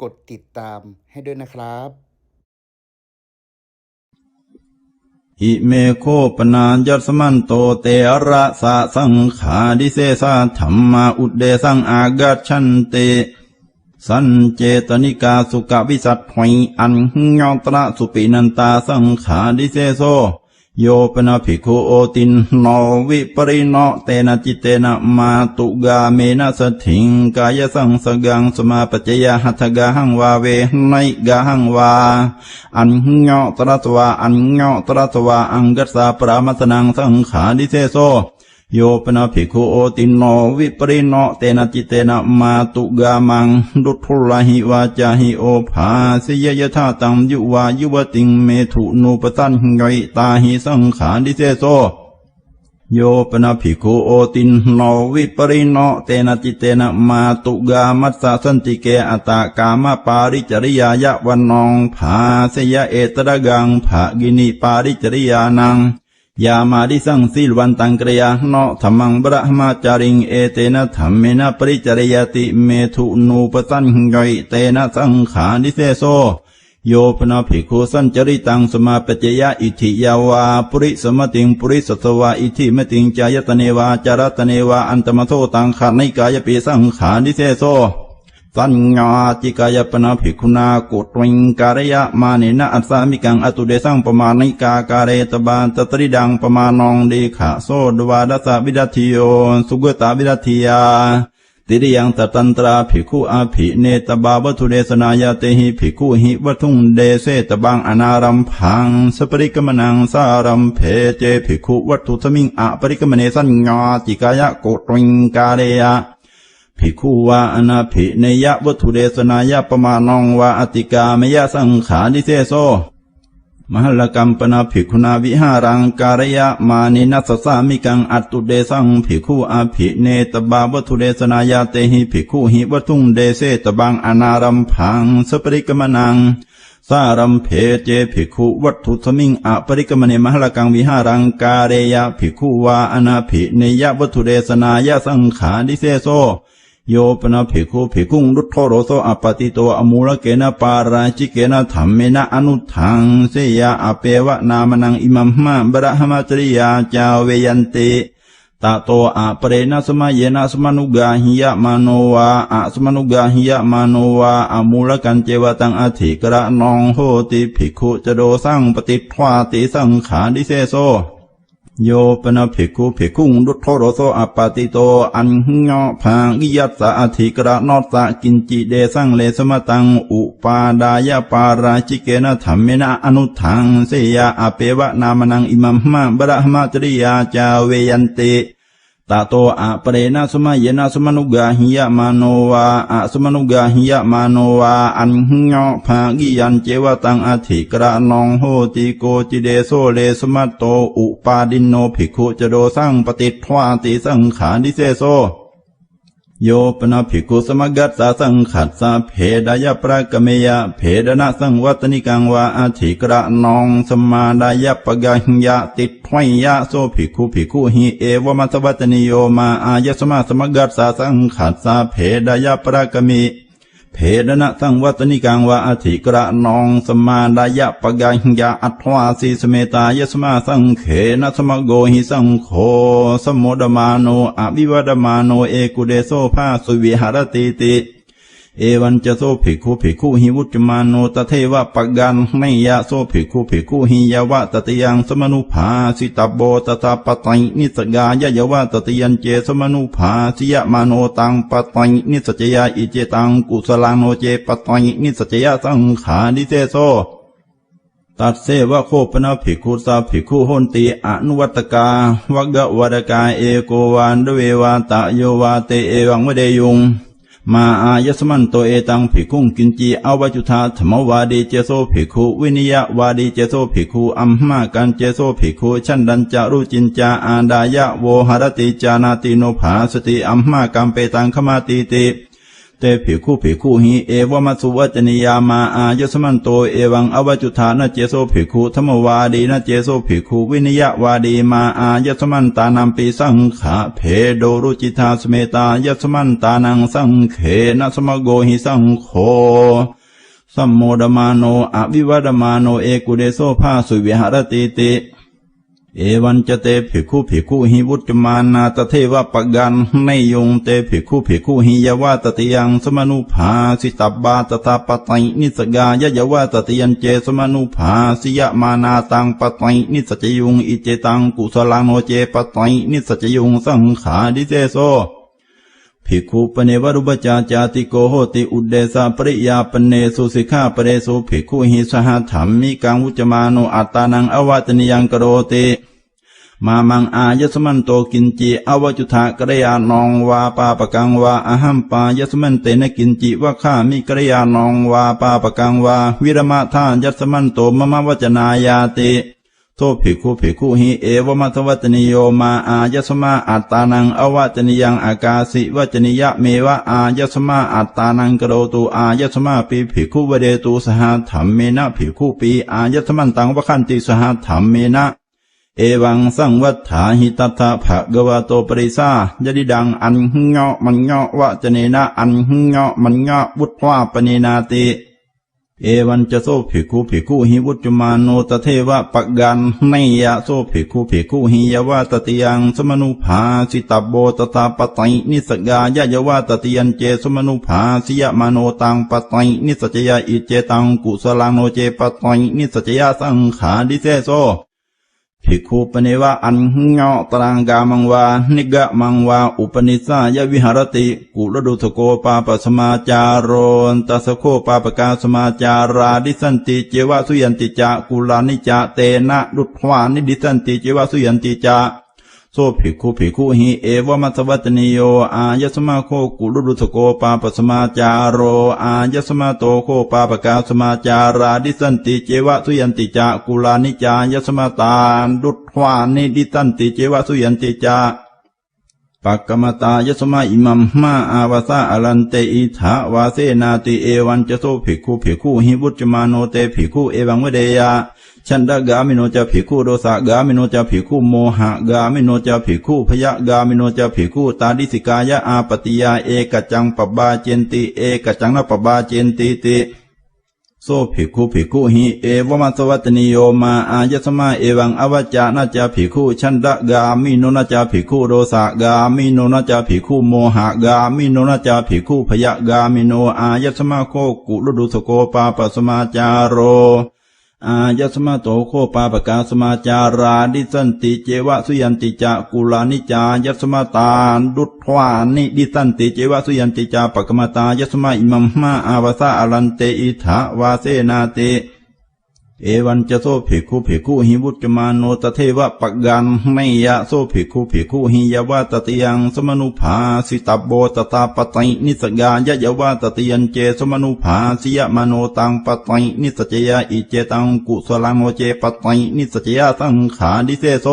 กดติดตามให้ด้วยนะครับ อิเมโคปนานยัสมันโตเตระสะสังขาดิเสสะธรรมาอุดเดสังอากัจฉันเต สันเจตนิกาสุกวิสัตหอยอันยอตระสุปินันตาสังขาดิเสโซ โยปนาภิกขุโอตินโนวิปริโนเตนะจิตเตนะมาตุกาเมนะสถิงกายสังสกังสมาปจจยหัตถกาหังวาเวไนกาหังวาอัญญอตรัสวาอัญญอตรัสวาอังกัสสะปรามัสนังสังขาดิเสโซ โยปนาภิกขุโอตินโนวิปริโนเตนะจิเตนะมาตุกามัง ดุทุลาหิวาจาหิโอภาสิยยธาตังยุวายุวติงเมถุนูปตันไยตาหิสังขาดิเสโซโยปนาภิกขุโอตินโนวิปริโนเตนะจิเตนะมาตุกามัสสะสันติเกอัตากามปาริจริยายะวันนองภาสยะเอตระกังภากินิปาริจริยานัง ยามาดิสังสิลวันตังกรยาโนธรรมังบรหมาจาริงเอเตนะธรรมเมนะปริจริยติเมถุนูปสันยอยเตนะสังขาดิเสโซโยปนาภิกขุสันจริตังสมาปเจยะอิทิยาวาปุริสมติงปุริสสวาอิทิมติงจายตเนวาจารตเนวาอันตมโทตังขานิกายปีสังขาดิเสโซ สัญญาจิกายปนาภิกขุนากุตวิงการยะมานินะอัสามิกังอตุเดสังประมาณิกาการเตบานตตริดังประมานองดีขะโซดวาดัสสะวิดัติโยสุกตาวิดัติยาติริยังตตันตราภิกขุอาภิเนตบาวัตุเดสนายาเตหิภิกขุหิวัตุงเดเสตบังอนารัมพังสปริกมนังสารัมเพเจภิกขุวัตุสมิงอปริกมเนสัญญาจิกายะโกตริงการยะ ภิกขุวาอนาภิเนยะวัตถุเดสนายะปมานองวาอติกามยะสังขาดิเสโซมหัลกัมปนาภิกขุนาวิหารังการยะมานินัสสามิกังอัตตุเดสังภิกขุอาภิเนตบาวัตถุเดสนายาเตหิภิกขุหิวัตุงเดเสตบังอนารัมพังสปริกมนังสารัมเพเจภิกขุวัตถุสมิงอปริกมเนมหลกังวิหารังการเรยะภิกขุวาอนาภิเนยะวัตถุเดสนายะสังขาดิเสโซ โยปนาภิกขุภิกขุงรุทโธโรโสอปปติโตอมูลเกนะปาราจิเกนะธรรมเมนะอนุทังเสยะอเปวะนามนังอิมัมมะบรหมัจริยาจาเวยันติตาโตอะปรนะสมาเยนะสมานุกาหิยะมโนวาอะสมานุกาหิยะมโนวาอมูลกันเจวตังอธิกระนองโหติภิกขุจโดสังปฏิทวาติสังขาดิเสโซ โยปนาภิกขุภิกขุงดุทโทโรโสอปาติโต อันหงอพังกิยัสสะอธิกระนอสะกินจิเดสังเลสมตัง อุปาดายปาราชิเกนะธรรมเมนะอนุทังเสยาอเปวะนามนังอิมัมมะบระหมจริยาจาเวยันติ ตาโตอะปรนะสมาเยนะสมนุกาหิยะมโนวาอะสมนุกาหิยะมโนวาอันหงอพังกิยันเจวตังอธิกระนองโหติโกจิเดโซเลสมัตโตอุปาดินโนภิกขุจโดสังปฏิทวาติสังขาดิเสโซ โยปนาภิกุสมกัสสะสังขัดสะเพดายปรากเมยะเพดนะสังวัตนิกังวาอาธิกระนองสมาดายปกัญญาติทวยยะโสภิกุภิกุหิเอวมัสวัตนิโยมาอายสมาสมกัสสะสังขัดสะเพดายปรากเม เพดนะสังวัตนิกังวาอธิกระนองสมาดายปะกัญญาอัตวาสีสเมตายสมาสังเขนะสมโกหิสังโฆสมโมดมาโนอวิวัดมาโนเอกุเดโซภาสุวิหารติติ เอวันจะโสภิกขุภิกขุหิวุจมาโนตเทวะปักันไม่ยะโสภิกขุภิกขุหิยาวะตติยังสมนุภาสิตบโบตตาปตัยนิสกายะยาวะตติยันเจสมนุภาสิยะมาโนตังปตัยนิสจยาอิเจตังกุสลังโนเจปตัยนิสจยาสังขาดิเตโสตัดเสวะโคปนะภิกขุสาภิกขุหนติอนุวัตกาวกวรกาเอโกวานดเววาตะโยวาเตเอวังวเดยุง มาอายสมันโตเอตังภิกขุงกินจีอวัจุธาธรรมวาดีเจโซภิกขุวินิยวาดีเจโซภิกขุอัมมากันเจโซภิกขุชันดันจารุจินจาอาดายะโวหรติจานาติโนภาสติอัมมากัมเปตังขมาติติ เตภิกขุภิกขุหิเอวมัสุวัจนิยามาอายสมันโตเอวังอวัจุธานะเจโสภิกขุธรรมวาดีนะเจโสภิกขุวินิยวาดีมาอายสมันตานัมปีสังขาเพโดรุจิตาสเมตายสมันตานังสังเขนสมโกหิสังโฆสัมโมดมาโนอวิวัดมาโนเอกุเดโสภาสุวิหารติติ เอวันจะเตภิกขุภิกขุหิวุจมานาตเทวปกันในยงเตภิกขุภิกขุหิยวาตติยังสมนุภาสิตับบาตตาปไตนิสกายยวาตติยันเจสมนุภาสิยมานาตังปไตนิสจยุงอิเจตังกุสลังโนเจปไตนิสจยุงสังขาดิเจโซ ภิกขุปเนวรุปจาจาติโกโหติอุเดสะปริยาปเนสุสิกขาปเรสุภิกขุหิสหธรรมมิกังวุจมาโนอัตตานังอวัตนิยังกโรติมามังอายสมันโตกินจิอวจุธากระยานองวาปาปกังวาอหัมปายสมันเตนะกินจิวะข้ามิกระยานองวาปาปกังวาวิรมาทานยัสมันโตมมะวจนายาติ โทภิกขุภิกขุหิเอวมัทวัตนิโยมาอายสมาอัตตานังอวัตนิยังอากาสิวัจนิยะเมวะอายสมาอัตตานังกโรตุอายสมาปีภิกขุวเดตุสหธรรมเมนะภิกขุปีอายสมันตังวะคันติสหธรรมเมนะเอวังสังวัฏฐาหิตัตถะภะกวาโตปริสายดิดังอันเงาะมันเงาะวะจเนนะอันเงาะมันเงาะวุตวาปเนนาติ เอวันจะโซภิกขุภิกขุหิวุจมาโนตเทวะปะกันไนยะโซภิกขุภิกขุหิยวาตติยังสมนุภาสิตบโบตตาปไตนิสกายะยวาตติยันเจสมนุภาสิยะมโนตังปไตนิสจยาอิเจตังกุสลังโนเจปไตนิสจยาสังขาดิเซโซ ภิกขุปเนวะอันเงาตรังกามังวา นิกะมังวา อุปนิสายวิหารติ กุลดุสโกปาปสมาจารโรนตัสโคปาปกาสมาจาราดิสันติเจวะสุยันติจากุลานิจาเตนะดุทวานิดิสันติเจวะสุยันติจา โซภิกขุภิกขุหิเอวมัสวัตนิโย อายสมาโคกุลุรุสโกปาปสมาจารโร อายสมาโตโคปาปกาสมาจาราดิสันติเจวะสุยันติจากุลานิจายสมาตานดุทวานิดิสันติเจวะสุยันติจา ปักกมตายสมาอิมัมมาอาวาสาอลันเตอิทาวาเสนาติเอวันจะโซภิกขุภิกขุหิวุจมาโนเตภิกขุเอวังเวเดยาชันดกามิโนจะภิกขุโดสะกามิโนจะภิกขุโมหะกามิโนจะภิกขุพยะกามิโนจะภิกขุตาดิสิกายะอาปติยาเอกจังปบาเจนติเอกจังนปบาเจนติติ โซภิกขุภิกขุหิเอวมัสวัตนิโยมาอายสมาเอวังอวัจจานาจาภิกขุชันดกามิโนนาจาภิกขุโรสะกามิโนนาจาภิกขุโมหะกามิโนนาจาภิกขุพยะกามิโนอายสมาโคกุลดุสโกปาปสมาจารโร อายสมาโตโคปาปกาสมาจาราดิสันติเจวะสุยันติจากุลานิจายสมาตาดุทวานิดิสันติเจวะสุยันติจาปกมตายสมาอิมัมมาอาวาสาอรันเตอิทาวาเสนาเต เอวันจะโซภิกขุภิกขุหิวุจมาโนตเทวะปะกันไนยะโซภิกขุภิกขุหิยวาตติยังสมนุภาสิตบโบตตาปไตนิสกายะยวาตติยันเจสมนุภาสิยมโนตังปไตนิสเจยะอิเจตังกุสลังโอเจปไตนิสเจยะสังขาดิเซโซ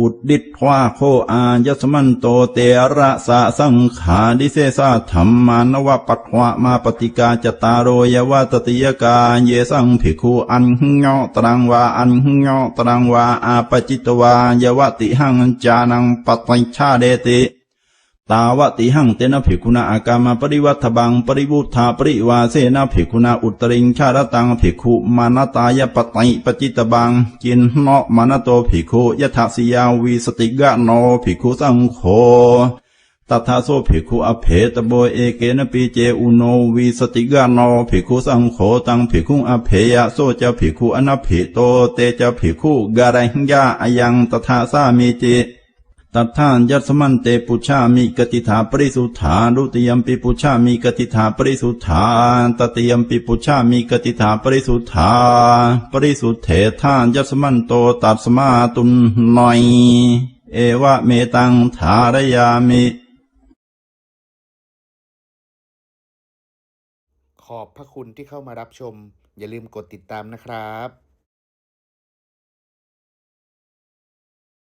อุดดิตวาโคอายสมันโตเตระสะสังขาดิเซสะธรรมานวปัตวะมาปฏิกาจตารโรยวาตติยกาเยสังภิกขุอันเงาตรังวาอันเงาตรังวาอาปจิตวายวติหังจานังปฏิชาเดติ ตาวติหังเตนะภิกขุนาอากามาปริวัตถบังปริวุธาปริวาเสนะภิกขุนาอุตริงชาลตังภิกขุมานตายปติปจิตบังจินเนาะมานโตภิกขุยถาสิยาวีสติกะโนภิกขุสังโฆตัทาโสภิกขุอเพตโบเอเกนะปีเจอุโนวีสติกะโนภิกขุสังโฆตังภิกขุอเพยะโสจะภิกขุอนัพพิโตเตจะภิกขุกะระหิยะอายังตถาสามิจิ ตัทธานยัสมันเตปุชามิกติถาปริสุทธาดุติยมปิปุชามิกติถาปริสุทธาตติยมปิปุชามิกติถาปริสุทธาปริสุทธเถทานยัสมันโตตัสมาตุนหน่อย เอวะเมตังธารยามิ ขอบพระคุณที่เข้ามารับชม อย่าลืมกดติดตามนะครับ